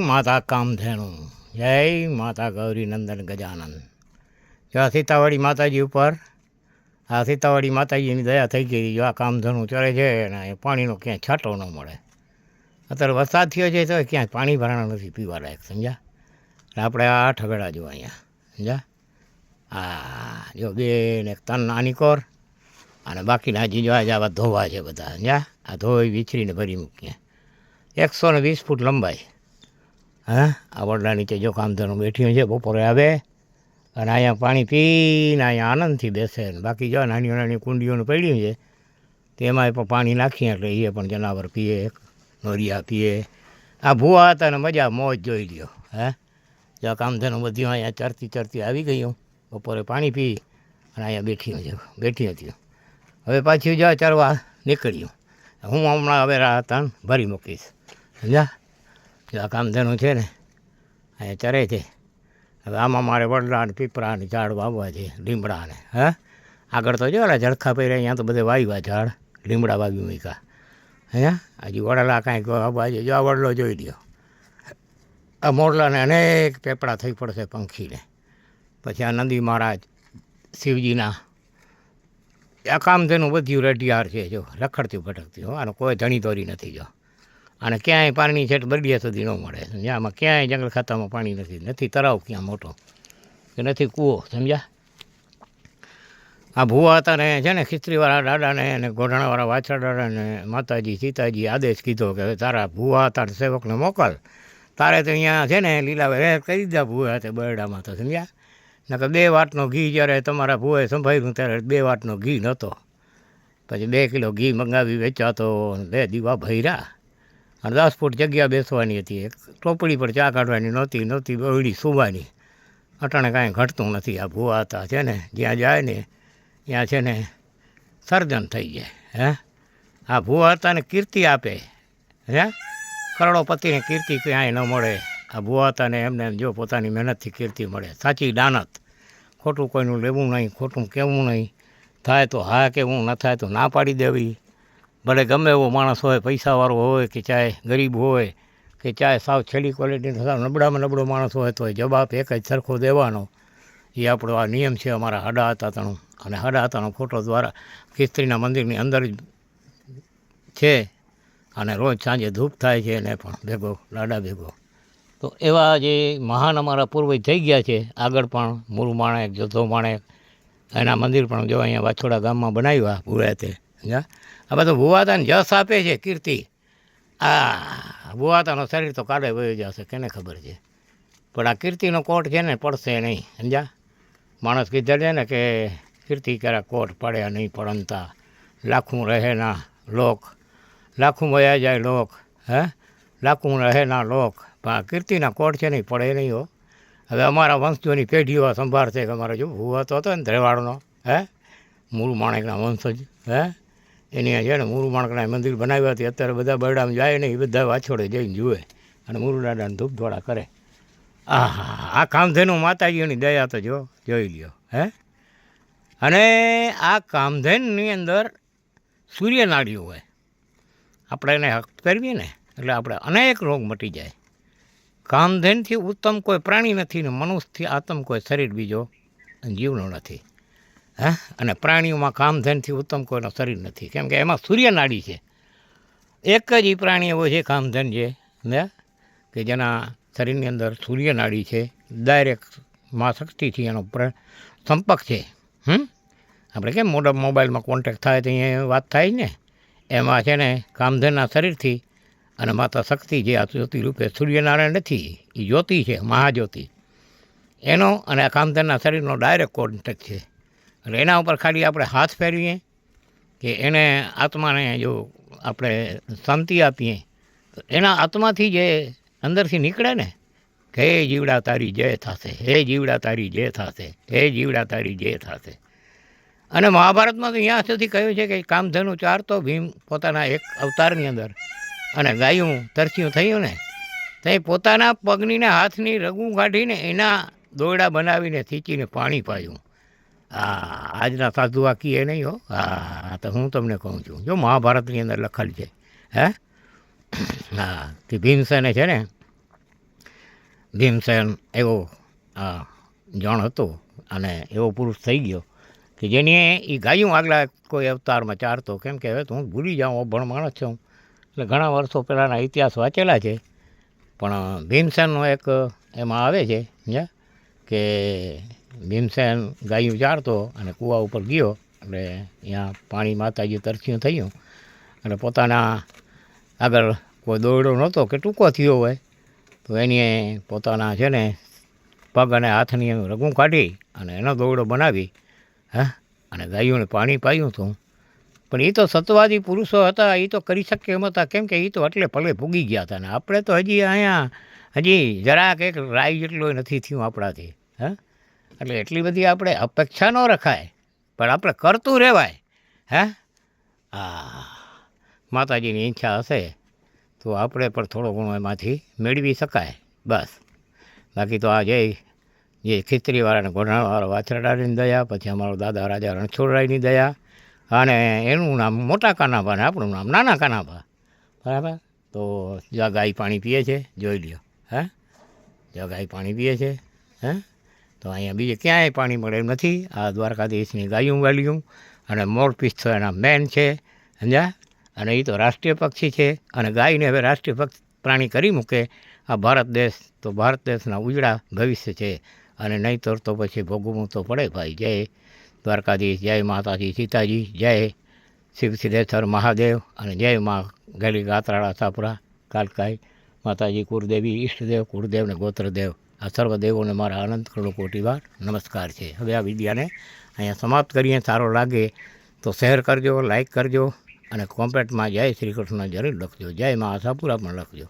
માતા કામધેણું જય માતા ગૌરી નંદન ગજાનંદ જો આ માતાજી ઉપર, આ સીતાવાડી માતાજીની દયા થઈ ગઈ, જો આ કામધેણું ચડે છે અને એ પાણીનો ક્યાંય છાંટો ન મળે. અત્યારે વરસાદ થયો છે તો ક્યાંય પાણી ભરાણા નથી પીવા લાયક સમજ્યા? એટલે આપણે આ ઠગડા જો અહીંયા, સમજ્યા? આ જો બે ને તન નાની કોર અને બાકીના હજી જો આજે આવા ધોવા છે બધા, સમજ્યા? આ ધોઈ વિછરીને ભરી મૂકીએ. એકસો ને વીસ ફૂટ લંબાઈ. હા? આ વડલા નીચે જો કામધેનું બેઠી છે, બપોરે આવે અને અહીંયા પાણી પીને અહીંયા આનંદથી બેસે બાકી જો નાની નાની કુંડીઓનું પડ્યું છે તેમાં પણ પાણી નાખીએ એટલે એ પણ જનાવર પીએ, નોરિયા પીએ. આ ભૂવા હતા ને મજા, મોજ જોઈ લ્યો, હે? જો કામધેનું બધું અહીંયા ચરતી ચરતી આવી ગયું, બપોરે પાણી પી અને અહીંયા બેઠી છે, બેઠી હતી. હવે પાછી જો ચરવા નીકળ્યું. હું હમણાં હવે રાતન ભરી મૂકીશ. સમજ્યા? જો આ કામધેનું છે ને? અહીંયા ચરે છે. હવે આમાં મારે વડલા ને પીપળા ને ઝાડ વાવવા છે, લીમડા ને, હે? આગળ તો જો ઝડખા પહેર્યા, અહીંયા તો બધે વાવ્યા ઝાડ, લીમડા વાવી મૂક્યા. અહીંયા? હજી વડલા કાંઈક વાવવા છે. જો આ વડલો જોઈ લ્યો. આ મોરલાને અનેક પેપડા થઈ પડશે પંખીને. પછી આ નંદી મહારાજ શિવજીના. આ કામધેનું બધું રઢિયાર છે, જો, રખડતી ભટકતી, હો, આનો કોઈ ધણી દોરી નથી, જો. અને ક્યાંય પાણી છે બરડિયા સુધી ન મળે. સમજ્યા? આમાં ક્યાંય જંગલ ખાતામાં પાણી નથી. નથી તળાવ ક્યાં મોટો? કે નથી કૂવો, સમજ્યા? આ ભૂવા હતા ને, છે ને, ખીચડીવાળા દાદાને અને ગોઢાણાવાળા વાછા દાદાને માતાજી, સીતાજી આદેશ કીધો કે તારા ભૂવા હતા સેવકને મોકલ. તારે તો અહીંયા, છે ને લીલા વે કરી દીધા ભૂવા તે બરડામાં તો, સમજ્યા? નકર બે વાટનો ઘી જ્યારે તમારા ભૂએ સંભાળ્યું ત્યારે બે વાટનો ઘી નહોતો પછી બે કિલો ઘી મંગાવી વેચાતો બે દીવા ભર્યા. અને દસ ફૂટ જગ્યા બેસવાની હતી. એક ટોપડી પર ચા કાઢવાની નહોતી નહોતી બવડી સુવાની. અટાણે કાંઈ ઘટતું નથી. આ ભૂવા હતા છે ને, જ્યાં જાય ને, ત્યાં છે ને સર્જન થઈ જાય, હે? આ ભૂવા હતાને કીર્તિ આપે, હે? કરોડોપતિને કીર્તિ ક્યાંય ન મળે. આ ભૂવા હતાને એમને એમ જો પોતાની મહેનતથી કીર્તિ મળે. સાચી દાનત. ખોટું કોઈનું લેવું નહીં, ખોટું કહેવું નહીં. થાય તો હા કહેવું ન થાય તો ના પાડી દેવી. ભલે ગમે એવો માણસ હોય, પૈસાવાળો હોય કે ચાહે ગરીબ હોય કે ચાહે સાવ છેલ્લી ક્વોલિટીનો સાવ નબળામાં નબળો માણસ હોય તો જવાબ એક જ સરખો દેવાનો. એ આપણો આ નિયમ છે અમારા હડા હતાતણું અને હડા હતાનો ફોટો દ્વારા ખિસ્ત્રીના મંદિરની અંદર જ છે અને રોજ સાંજે ધૂપ થાય છે એને પણ ભેગો, લાડા ભેગો. તો એવા જે મહાન અમારા પૂર્વજ થઈ ગયા છે, આગળ પણ મૂળ માણેક, જોધો માણેક, એના મંદિર પણ જો અહીંયા વાછોડા ગામમાં બનાવ્યા ભૂળે તે સમજ્યા આ બધું ભુવાતાને જસ આપે છે કીર્તિ. આ ભુવાતાનો શરીર તો કાઢે વહી જશે, કેને ખબર છે? પણ આ કીર્તિનો કોટ છે ને, પડશે નહીં સમજા માણસ કીધે છે ને કે કીર્તિ ક્યારે કોટ પડ્યા નહીં પડનતા લાખું રહે ના લોક. લાખું વયા જાય લોક, હે? લાખું રહે ના લોક. પણ કીર્તિના કોટ છે નહીં પડે નહીં હો. હવે અમારા વંશજોની પેઢીઓ સંભાળશે કે અમારો જો ભૂવા તો હતો ને, ધ્રેવાડનો, હે? મૂળ માણેકના વંશજ, હે? એની છે ને મૂળ માણકના મંદિર બનાવ્યા હતી. અત્યારે બધા બરડામાં જાય ને એ બધા વાછોડે જઈને જુએ. અને મુરુડાડાને ધૂપધોળા કરે. આહા, આ કામધેનુ માતાજીઓની દયા તો જો, જોઈ લ્યો, હે? અને આ કામધેનની અંદર સૂર્યનાળીઓ હોય. આપણે એને હક કરવીએ ને, એટલે આપણે અનેક રોગ મટી જાય. કામધેનથી ઉત્તમ કોઈ પ્રાણી નથી ને મનુષ્યથી આત્મ કોઈ શરીર બીજો જીવનો નથી. હે? અને પ્રાણીઓમાં કામધેનથી ઉત્તમ કોઈનો શરીર નથી. કેમ કે એમાં સૂર્યનાડી છે. એક જ એ પ્રાણી એવો છે કામધેન છે. ને? કે જેના શરીરની અંદર સૂર્યનાડી છે. ડાયરેક્ટમાં શક્તિથી એનો પ્ર, સંપર્ક છે. હમ? આપણે કેમ મોટા મોબાઈલમાં કોન્ટેક્ટ થાય તો અહીંયા વાત થાય ને? એમાં છે ને કામધેનના શરીરથી અને માતા શક્તિ જે આ જ્યોતિ રૂપે સૂર્યનારાયણ નથી એ જ્યોતિ છે, મહાજ્યોતિ. એનો અને આ કામધેનના શરીરનો ડાયરેક્ટ કોન્ટેક્ટ છે. એટલે એના ઉપર ખાલી આપણે હાથ ફેરવીએ કે એને આત્માને જો આપણે શાંતિ આપીએ, તો એના આત્માથી જે અંદરથી નીકળે ને, કે હે જીવડા તારી જય થશે, હે જીવડા તારી જય થશે, હે જીવડા તારી જય થશે. અને મહાભારતમાં તો અહીંયા સુધી કહ્યું છે કે કામધેનુ ચાર તો ભીમ પોતાના એક અવતારની અંદર અને ગાયું તરસ્યું થયું ને, તો પોતાના પગની ને હાથની રગું કાઢીને એના દોરડા બનાવીને થીચીને પાણી પાયું. હા, આજના સાધુ આ કીએ નહીં હો. હા, તો હું તમને કહું છું. જો મહાભારતની અંદર લખેલ છે, હે? હા તે ભીમસેને છે ને, ભીમસેન એવો જણ હતો અને એવો પુરુષ થઈ ગયો કે જેની એ ગાયું આગલા કોઈ અવતારમાં ચારતો. કેમ કે હવે તો હું ભૂલી જાઉં અભણ માણસ છું. એટલે ઘણા વર્ષો પહેલાંના ઇતિહાસ વાંચેલા છે. પણ ભીમસેનનો એક એમાં આવે છે કે ભીમસેન ગાયું ચારતો અને કૂવા ઉપર ગયો. એટલે ત્યાં પાણી માતાજી તરસ્યું થયું. અને પોતાના આગળ કોઈ દોરડો નહોતો કે ટૂંકો થયો હોય, તો એની પોતાના છે ને પગ અને હાથની રગું કાઢી અને એનો દોરડો બનાવી, હા, અને ગાયોને પાણી પાયું હતું. પણ એ તો સત્વાદી પુરુષો હતા, એ તો કરી શકે એમ હતા. કેમ કે એ તો એટલે ભલે ભૂગી ગયા હતા ને. આપણે તો હજી અહીંયા, હજી જરાક એક રાય જેટલું નથી થયું આપણાથી, હા. એટલે એટલી બધી આપણે અપેક્ષા ન રખાય, પણ આપણે કરતું રહેવાય, હે? હા માતાજીની ઈચ્છા હશે તો આપણે પણ થોડો ઘણો એમાંથી મેળવી શકાય, બસ. બાકી તો આ જે જે ખીચડીવાળા અને ઘોડાવાળા વાછરડાની દયા, પછી અમારો દાદા રાજા રણછોડરાયની દયા, અને એનું નામ મોટા કાનાભા ને આપણું નામ નાના કાનાભા, બરાબર? તો જ્યાં ગાય પાણી પીએ છે, જોઈ લ્યો, હે? જ્યાં ગાય પાણી પીએ છે, હે? તો અહીંયા બીજે ક્યાંય પાણી મળે નથી. આ દ્વારકાધીશની ગાયું વાલ્યું અને મોરપીસ તો એના મેન છે, સમજ્યા? અને એ તો રાષ્ટ્રીય પક્ષી છે અને ગાયને હવે રાષ્ટ્રીય પક્ષ પ્રાણી કરી મૂકે. આ ભારત દેશ તો ભારત દેશના ઉજળા ભવિષ્ય છે અને નહીંતર તો પછી ભોગવવું તો પડે ભાઈ. જય દ્વારકાધીશ, જય માતાજી, સીતાજી, જય શિવ સિદ્ધેશ્વર મહાદેવ અને જય મા ગલી ગાત્રાળા સાપરા કાલકાઈ માતાજી કુળદેવી, ઈષ્ટદેવ, કુળદેવ ને ગોત્રદેવ. આ સર્વ દેવોને મારા અનંત કરોડો કોટી વાર નમસ્કાર છે. હવે આ વિદ્યાને અહીંયા સમાપ્ત કરીએ. સારો લાગે તો શેર કરજો લાઇક કરજો અને કોમ્પેટમાં જય શ્રી કૃષ્ણ જરૂર લખજો. જય મા આશાપુરા પણ લખજો.